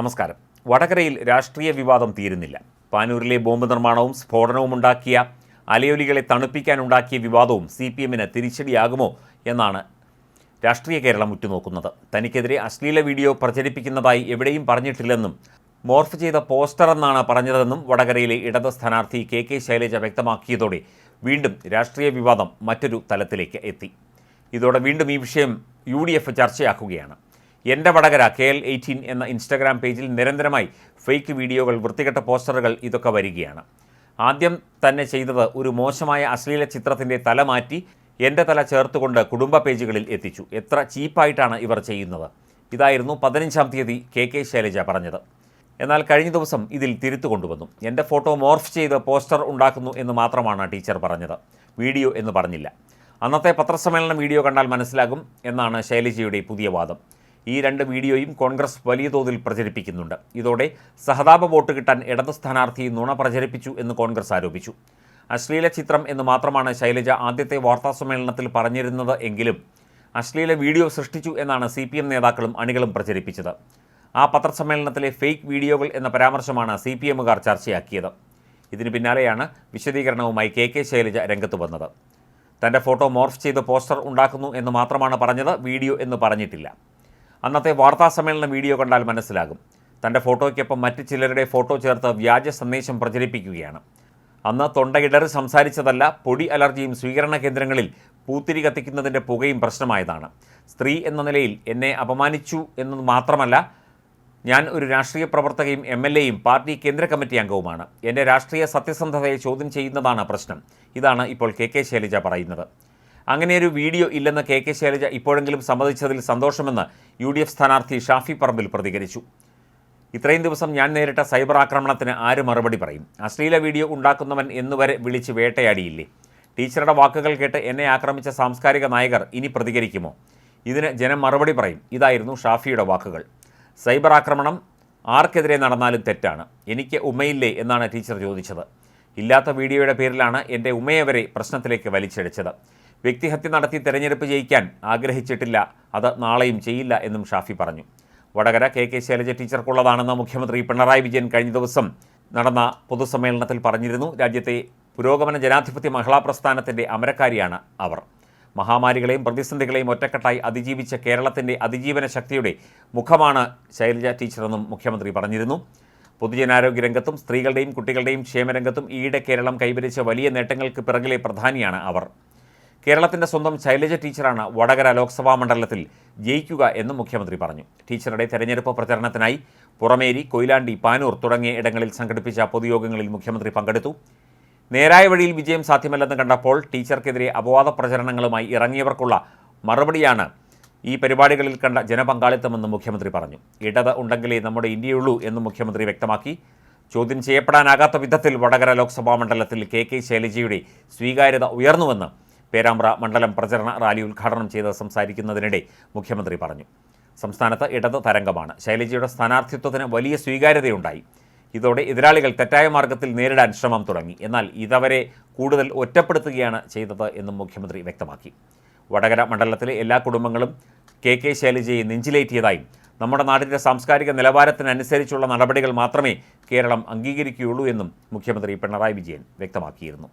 നമസ്കാരം. വടകരയിൽ രാഷ്ട്രീയ വിവാദം തീരുന്നില്ല. പാനൂരിലെ ബോംബ് നിർമ്മാണവും സ്ഫോടനവും ഉണ്ടാക്കിയ അലയൊലികളെ തണുപ്പിക്കാനുണ്ടാക്കിയ വിവാദവും സി പി എമ്മിന് തിരിച്ചടിയാകുമോ എന്നാണ് രാഷ്ട്രീയ കേരളം ഉറ്റുനോക്കുന്നത്. തനിക്കെതിരെ അശ്ലീല വീഡിയോ പ്രചരിപ്പിക്കുന്നതായി എവിടെയും പറഞ്ഞിട്ടില്ലെന്നും മോർഫ് ചെയ്ത പോസ്റ്റർ എന്നാണ് പറഞ്ഞതെന്നും വടകരയിലെ ഇടത് സ്ഥാനാർത്ഥി കെ കെ ശൈലജ വ്യക്തമാക്കിയതോടെ വീണ്ടും രാഷ്ട്രീയ വിവാദം മറ്റൊരു തലത്തിലേക്ക് എത്തി. ഇതോടെ വീണ്ടും ഈ വിഷയം യു ചർച്ചയാക്കുകയാണ്. എന്റെ വടകര കെ എൽ എയ്റ്റീൻ എന്ന ഇൻസ്റ്റാഗ്രാം പേജിൽ നിരന്തരമായി ഫേക്ക് വീഡിയോകൾ വൃത്തികെട്ട പോസ്റ്ററുകൾ ഇതൊക്കെ വരികയാണ്. ആദ്യം തന്നെ ചെയ്തത് ഒരു മോശമായ അശ്ലീല ചിത്രത്തിന്റെ തല മാറ്റി എന്റെ തല ചേർത്തുകൊണ്ട് കുടുംബ പേജുകളിൽ എത്തിച്ചു. എത്ര ചീപ്പായിട്ടാണ് ഇവർ ചെയ്യുന്നത്? ഇതായിരുന്നു പതിനഞ്ചാം തീയതി കെ കെ ശൈലജ പറഞ്ഞത്. എന്നാൽ കഴിഞ്ഞ ദിവസം ഇതിൽ തിരുത്തു കൊണ്ടുവന്നു. എന്റെ ഫോട്ടോ മോർഫ് ചെയ്ത് പോസ്റ്റർ ഉണ്ടാക്കുന്നു എന്ന് മാത്രമാണ് ടീച്ചർ പറഞ്ഞത്. വീഡിയോ എന്ന് പറഞ്ഞില്ല. അന്നത്തെ പത്രസമ്മേളനം വീഡിയോ കണ്ടാൽ മനസ്സിലാകും എന്നാണ് ശൈലജയുടെ പുതിയ വാദം. ഈ രണ്ട് വീഡിയോയും കോൺഗ്രസ് വലിയ തോതിൽ പ്രചരിപ്പിക്കുന്നുണ്ട്. ഇതോടെ സഹതാപ വോട്ട് കിട്ടാൻ ഇടത് സ്ഥാനാർത്ഥി നുണ പ്രചരിപ്പിച്ചു എന്ന് കോൺഗ്രസ് ആരോപിച്ചു. അശ്ലീല ചിത്രം എന്ന് മാത്രമാണ് ശൈലജ ആദ്യത്തെ വാർത്താ സമ്മേളനത്തിൽ പറഞ്ഞിരുന്നത് എങ്കിലും അശ്ലീല വീഡിയോ സൃഷ്ടിച്ചു എന്നാണ് സി പി എം നേതാക്കളും അണികളും പ്രചരിപ്പിച്ചത്. ആ പത്രസമ്മേളനത്തിലെ ഫേക്ക് വീഡിയോകൾ എന്ന പരാമർശമാണ് സി പി എമ്മുകാർ ചർച്ചയാക്കിയത്. ഇതിന് പിന്നാലെയാണ് വിശദീകരണവുമായി കെ കെ ശൈലജ രംഗത്ത് വന്നത്. തന്റെ ഫോട്ടോ മോർഫ് ചെയ്ത് പോസ്റ്റർ ഉണ്ടാക്കുന്നു എന്ന് മാത്രമാണ് പറഞ്ഞത് വീഡിയോ എന്ന് പറഞ്ഞിട്ടില്ല. അന്നത്തെ വാർത്താ സമ്മേളന വീഡിയോ കണ്ടാൽ മനസ്സിലാകും. തന്റെ ഫോട്ടോയ്ക്കൊപ്പം മറ്റ് ചിലരുടെ ഫോട്ടോ ചേർത്ത് വ്യാജ സന്ദേശം പ്രചരിപ്പിക്കുകയാണ്. അന്ന് തൊണ്ടയിടറി സംസാരിച്ചതല്ല പൊടി അലർജിയും സ്വീകരണ കേന്ദ്രങ്ങളിൽ പൂത്തിരി കത്തിക്കുന്നതിന്റെ പുകയും പ്രശ്നമായതാണ്. സ്ത്രീ എന്ന നിലയിൽ എന്നെ അപമാനിച്ചു എന്നത് മാത്രമല്ല ഞാൻ ഒരു രാഷ്ട്രീയ പ്രവർത്തകയും എം എൽ എയും പാർട്ടി കേന്ദ്ര കമ്മിറ്റി അംഗവുമാണ്. എന്റെ രാഷ്ട്രീയ സത്യസന്ധതയെ ചോദ്യം ചെയ്യുന്നതാണ് പ്രശ്നം. ഇതാണ് ഇപ്പോൾ കെ കെ ശൈലജ പറയുന്നത്. അങ്ങനെയൊരു വീഡിയോ ഇല്ലെന്ന് കെ കെ ശൈലജ ഇപ്പോഴെങ്കിലും സമ്മതിച്ചതിൽ സന്തോഷമെന്ന് യു ഡി എഫ് സ്ഥാനാർത്ഥി ഷാഫി പറമ്പിൽ പ്രതികരിച്ചു. ഇത്രയും ദിവസം ഞാൻ നേരിട്ട സൈബർ ആക്രമണത്തിന് ആര് മറുപടി പറയും? അശ്ലീല വീഡിയോ ഉണ്ടാക്കുന്നവൻ എന്നുവരെ വിളിച്ച് വേട്ടയാടിയില്ലേ? ടീച്ചറുടെ വാക്കുകൾ കേട്ട് എന്നെ ആക്രമിച്ച സാംസ്കാരിക നായകർ ഇനി പ്രതികരിക്കുമോ? ഇതിന് ജനം മറുപടി പറയും. ഇതായിരുന്നു ഷാഫിയുടെ വാക്കുകൾ. സൈബർ ആക്രമണം ആർക്കെതിരെ നടന്നാലും തെറ്റാണ്. എനിക്ക് ഉമ്മയില്ലേ എന്നാണ് ടീച്ചർ ചോദിച്ചത്. ഇല്ലാത്ത വീഡിയോയുടെ പേരിലാണ് എന്റെ ഉമ്മയെ വരെ പ്രശ്നത്തിലേക്ക് വലിച്ചിഴച്ചത് വ്യക്തിഹത്യ നടത്തി തെരഞ്ഞെടുപ്പ് ജയിക്കാൻ ആഗ്രഹിച്ചിട്ടില്ല. അത് നാളെയും ചെയ്യില്ല എന്നും ഷാഫി പറഞ്ഞു. വടകര കെ കെ ശൈലജ ടീച്ചർക്കുള്ളതാണെന്ന് മുഖ്യമന്ത്രി പിണറായി വിജയൻ കഴിഞ്ഞ ദിവസം നടന്ന പൊതുസമ്മേളനത്തിൽ പറഞ്ഞിരുന്നു. രാജ്യത്തെ പുരോഗമന ജനാധിപത്യ മഹിളാ പ്രസ്ഥാനത്തിന്റെ അമരക്കാരിയാണ് അവർ. മഹാമാരികളെയും പ്രതിസന്ധികളെയും ഒറ്റക്കെട്ടായി അതിജീവിച്ച കേരളത്തിന്റെ അതിജീവന ശക്തിയുടെ മുഖമാണ് ശൈലജ ടീച്ചറെന്നും മുഖ്യമന്ത്രി പറഞ്ഞിരുന്നു. പൊതുജനാരോഗ്യ രംഗത്തും സ്ത്രീകളുടെയും കുട്ടികളുടെയും ക്ഷേമരംഗത്തും ഈയിടെ കേരളം കൈവരിച്ച വലിയ നേട്ടങ്ങൾക്ക് പിറകിലെ പ്രധാനിയാണ് അവർ. കേരളത്തിന്റെ സ്വന്തം ശൈലജ ടീച്ചറാണ് വടകര ലോക്സഭാ മണ്ഡലത്തിൽ ജയിക്കുക എന്നും മുഖ്യമന്ത്രി പറഞ്ഞു. ടീച്ചറുടെ തെരഞ്ഞെടുപ്പ് പ്രചരണത്തിനായി പുറമേരി കൊയിലാണ്ടി പാനൂർ തുടങ്ങിയ ഇടങ്ങളിൽ സംഘടിപ്പിച്ച പൊതുയോഗങ്ങളിൽ മുഖ്യമന്ത്രി പങ്കെടുത്തു. നേരായ വഴിയിൽ വിജയം സാധ്യമല്ലെന്ന് കണ്ടപ്പോൾ ടീച്ചർക്കെതിരെ അപവാദ പ്രചരണങ്ങളുമായി ഇറങ്ങിയവർക്കുള്ള മറുപടിയാണ് ഈ പരിപാടികളിൽ കണ്ട ജനപങ്കാളിത്തമെന്ന് മുഖ്യമന്ത്രി പറഞ്ഞു. ഇടത് ഉണ്ടെങ്കിലേ നമ്മുടെ ഇന്ത്യയുള്ളൂ എന്നും മുഖ്യമന്ത്രി വ്യക്തമാക്കി. ചോദ്യം ചെയ്യപ്പെടാനാകാത്ത വിധത്തിൽ വടകര ലോക്സഭാ മണ്ഡലത്തിൽ കെ കെ ശൈലജയുടെ സ്വീകാര്യത ഉയർന്നുവെന്ന് പേരാമ്പ്ര മണ്ഡലം പ്രചരണ റാലി ഉദ്ഘാടനം ചെയ്ത് സംസാരിക്കുന്നതിനിടെ മുഖ്യമന്ത്രി പറഞ്ഞു. സംസ്ഥാനത്ത് ഇടത് തരംഗമാണ്. ശൈലജയുടെ സ്ഥാനാർത്ഥിത്വത്തിന് വലിയ സ്വീകാര്യതയുണ്ടായി. ഇതോടെ എതിരാളികൾ തെറ്റായ മാർഗത്തിൽ നേരിടാൻ ശ്രമം തുടങ്ങി. എന്നാൽ ഇതവരെ കൂടുതൽ ഒറ്റപ്പെടുത്തുകയാണ് ചെയ്തത് എന്നും മുഖ്യമന്ത്രി വ്യക്തമാക്കി. വടകര മണ്ഡലത്തിലെ എല്ലാ കുടുംബങ്ങളും കെ കെ ശൈലജയെ നെഞ്ചിലേറ്റിയതായും നമ്മുടെ നാടിന്റെ സാംസ്കാരിക നിലവാരത്തിനനുസരിച്ചുള്ള നടപടികൾ മാത്രമേ കേരളം അംഗീകരിക്കുകയുള്ളൂ എന്നും മുഖ്യമന്ത്രി പിണറായി വിജയൻ വ്യക്തമാക്കിയിരുന്നു.